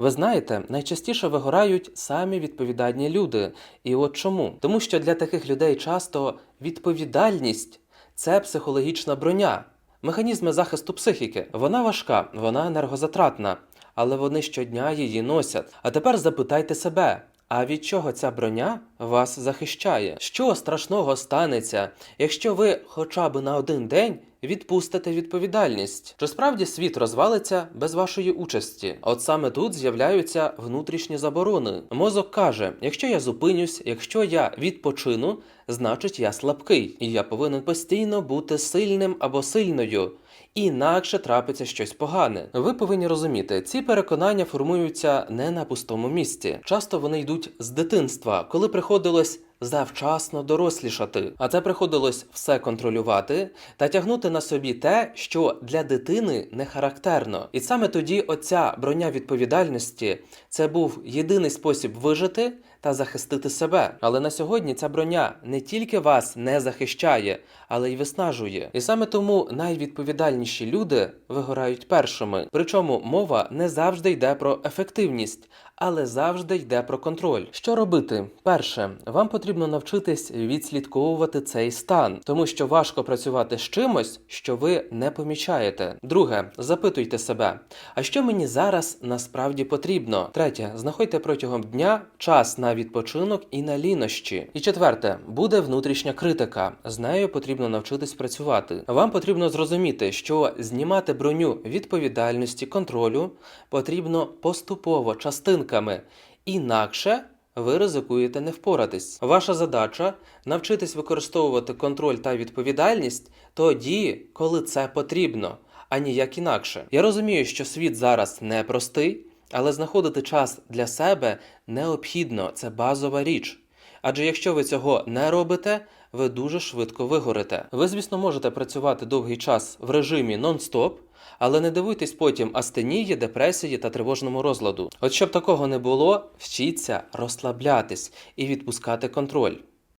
Ви знаєте, найчастіше вигорають самі відповідальні люди. І от чому? Тому що для таких людей часто відповідальність це психологічна броня, механізми захисту психіки. Вона важка, вона енергозатратна, але вони щодня її носять. А тепер запитайте себе. А від чого ця броня вас захищає? Що страшного станеться, якщо ви хоча б на один день відпустите відповідальність? Чи справді світ розвалиться без вашої участі? От саме тут з'являються внутрішні заборони. Мозок каже: якщо я зупинюсь, якщо я відпочину, значить я слабкий, і я повинен постійно бути сильним або сильною. Інакше трапиться щось погане. Ви повинні розуміти, ці переконання формуються не на пустому місці. Часто вони йдуть з дитинства, коли приходилось завчасно дорослішати. А це приходилось все контролювати та тягнути на собі те, що для дитини не характерно. І саме тоді оця броня відповідальності це був єдиний спосіб вижити та захистити себе. Але на сьогодні ця броня не тільки вас не захищає, але й виснажує. І саме тому найвідповідальніші люди вигорають першими. Причому мова не завжди йде про ефективність, але завжди йде про контроль. Що робити? Перше, вам потрібно навчитись відслідковувати цей стан, тому що важко працювати з чимось, що ви не помічаєте. Друге, запитуйте себе, а що мені зараз насправді потрібно? Третє, знаходьте протягом дня час на відпочинок і на лінощі. І четверте, буде внутрішня критика. З нею потрібно навчитись працювати. Вам потрібно зрозуміти, що знімати броню відповідальності, контролю потрібно поступово частинками, інакше. Ви ризикуєте не впоратись. Ваша задача навчитись використовувати контроль та відповідальність тоді, коли це потрібно, а ніяк інакше. Я розумію, що світ зараз непростий, але знаходити час для себе необхідно, це базова річ. Адже якщо ви цього не робите, ви дуже швидко вигорите. Ви, звісно, можете працювати довгий час в режимі нон-стоп, але не дивуйтесь потім астенії, депресії та тривожному розладу. От щоб такого не було, вчіться розслаблятись і відпускати контроль.